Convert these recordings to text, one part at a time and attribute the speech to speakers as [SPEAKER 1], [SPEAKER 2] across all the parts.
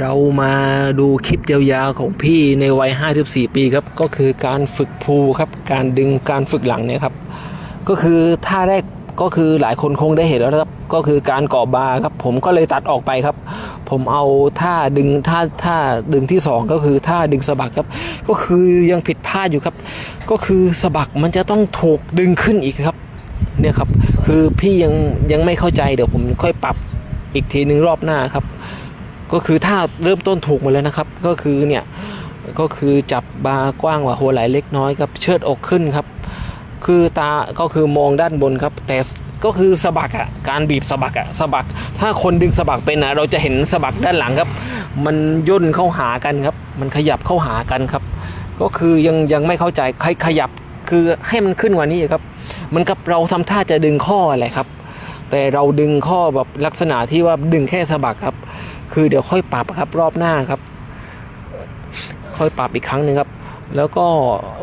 [SPEAKER 1] เรามาดูคลิปยาวๆของพี่ในวัย 54 ปีครับ ก็คือการฝึกพูครับ การดึงการฝึกหลังเนี่ยครับ ก็คือท่าแรกก็คือหลายคนคงได้เห็นแล้วนะครับ ก็คือการกาะบาครับ ผมก็เลยตัดออกไปครับ ผมเอาท่าดึงท่าท่าดึงที่สองก็คือท่าดึงสะบักครับ ก็คือยังผิดพลาดอยู่ครับ ก็คือสะบักมันจะต้องถูกดึงขึ้นอีกครับ เนี่ยครับ คือพี่ยังยังไม่เข้าใจเดี๋ยวผมค่อยปรับอีกทีนึงรอบหน้าครับ ก็คือถ้าเริ่มต้นถูกหมดแล้วนะครับ ก็คือเนี่ยก็คือจับบากว้างกว่าหัวไหล่เล็กน้อยครับเชิดอกขึ้นครับ คือตาก็คือมองด้านบนครับแต่ก็คือสะบักอะการบีบสะบักอะสะบัก ถ้าคนดึงสะบักเป็นนะเราจะเห็นสะบักด้านหลังครับ มันย่นเข้าหากันครับ มันขยับเข้าหากันครับ ก็คือยังยังไม่เข้าใจใครขยับคือให้มันขึ้นกว่านี้ครับ มันกับเราทำท่าจะดึงข้ออะไรครับ แต่เราดึงข้อแบบลักษณะที่ว่าดึงแค่สะบักครับ คือเดี๋ยวค่อยปรับครับรอบหน้าครับ ค่อยปรับอีกครั้งหนึ่งครับ แล้วก็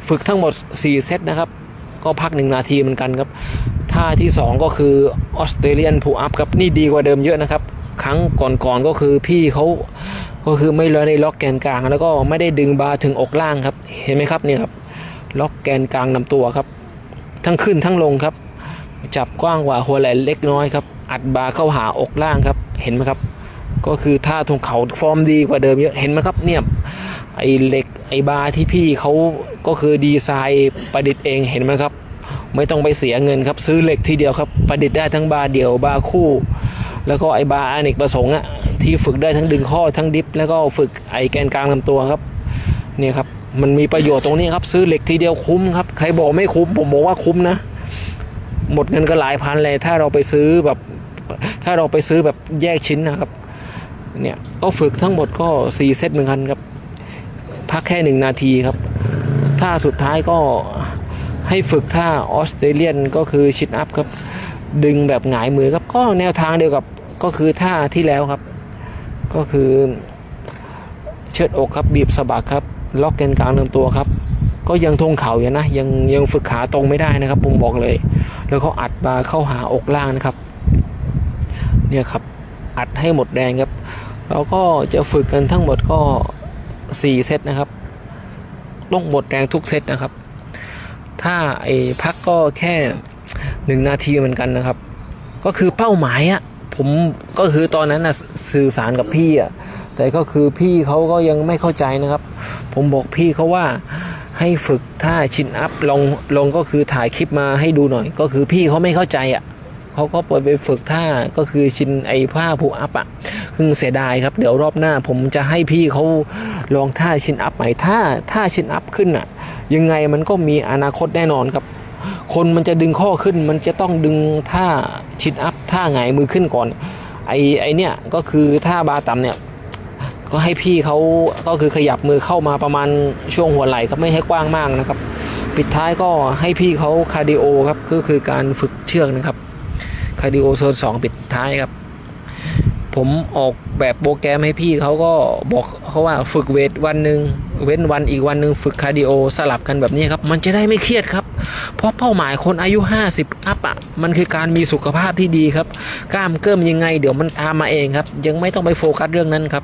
[SPEAKER 1] ฝึกทั้งหมด 4 เซตนะครับ ก็พักหนึ่งนาทีเหมือนกันครับท่าที่ 2 ก็คือออสเตรเลียนพูอัพครับนี่ดีกว่าเดิมเยอะนะครับ ครั้งก่อนๆก็คือพี่เขาก็คือไม่เลยในล็อกแกนกลาง แล้วก็ไม่ได้ดึงบาถึงอกล่างครับ เห็นไหมครับเนี่ยครับ ล็อกแกนกลางนำตัวครับ ทั้งขึ้นทั้งลงครับ จับกว้างกว่าหัวไหล่เล็กน้อยครับ อัดบาเข้าหาอกล่างครับ เห็นไหมครับ ก็คือท่าทงเขาฟอร์มดีกว่าเดิมเยอะเห็นไหมครับเนี่ยไอเหล็กไอบาที่พี่เขาก็คือดีไซน์ประดิษฐ์เองเห็นไหมครับ ไม่ต้องไปเสียเงินครับ ซื้อเหล็กทีเดียวครับ ประดิษฐ์ได้ทั้งบาเดี่ยวบาคู่ แล้วก็ไอบาอเนกประสงค์อะที่ฝึกได้ทั้งดึงข้อทั้งดิฟ แล้วก็ฝึกไอแกนกลางลำตัวครับเนี่ยครับมันมีประโยชน์ตรงนี้ครับ ซื้อเหล็กทีเดียวคุ้มครับ ใครบอกไม่คุ้มผมบอกว่าคุ้มนะ หมดเงินก็หลายพันเลย ถ้าเราไปซื้อแบบถ้าเราไปซื้อแบบแยกชิ้นนะครับ เนี่ยก็ฝึกทั้งหมดก็4เซตเหมือนกันครับ พักแค่หนึ่งนาทีครับท่าสุดท้ายก็ให้ฝึกท่าออสเตรเลียนก็คือชิดอัพครับ ดึงแบบหงายมือครับ ก็แนวทางเดียวกับก็คือท่าที่แล้วครับ ก็คือเชิดอกครับ บีบสะบักครับ ล็อกแกนกลางลำตัวครับ ก็ยังทงเข่าอยู่นะ ยังยังฝึกขาตรงไม่ได้นะครับผมบอกเลย แล้วก็อัดบาเข้าหาอกล่างนะครับ เนี่ยครับอัดให้หมดแรงครับเราก็จะฝึกกันทั้งหมดก็ 4 เซตนะครับต้องหมดแรงทุกเซตนะครับ ถ้าไอ้พักก็แค่ 1 นาทีเหมือนกันนะครับ ก็คือเป้าหมายอะผมก็คือตอนนั้นนะสื่อสารกับพี่อะแต่ก็คือพี่เขาก็ยังไม่เข้าใจนะครับ ผมบอกพี่เขาว่า ให้ฝึกท่าชินอัพลองลองก็คือถ่ายคลิปมาให้ดูหน่อย ก็คือพี่เขาไม่เข้าใจอะเขาก็ปไปฝึกท่าก็คือชินไอ้ผ้าผูอัพอะคือเสียดายครับ เดี๋ยวรอบหน้าผมจะให้พี่เขาลองท่าชินอัพใหม่ท่าท่าชินอัพขึ้นอะ ยังไงมันก็มีอนาคตแน่นอนครับ คนมันจะดึงข้อขึ้น มันจะต้องดึงท่าชินอัพท่าหงายมือขึ้นก่อน ไอ้ไอ้เนี่ยก็คือท่าบาต่ำเนี่ย ก็ให้พี่เขาก็คือขยับมือเข้ามาประมาณช่วงหัวไหล่ก็ไม่ให้กว้างมากนะครับ ปิดท้ายก็ให้พี่เขาคาร์ดิโอครับก็คือการฝึกเชือกนะครับคาร์ดิโอโซนสองปิดท้ายครับ ผมออกแบบโปรแกรมให้พี่เขาก็บอกเขาว่าฝึกเวทวันหนึ่งเว้นวันอีกวันหนึ่งฝึกคาร์ดิโอสลับกันแบบนี้ครับ มันจะได้ไม่เครียดครับ เพราะเป้าหมายคนอายุ 50 อัพอะมันคือการมีสุขภาพที่ดีครับ กล้ามเกิมยังไง เดี๋ยวมันตามมาเองครับ ยังไม่ต้องไปโฟกัสเรื่องนั้นครับ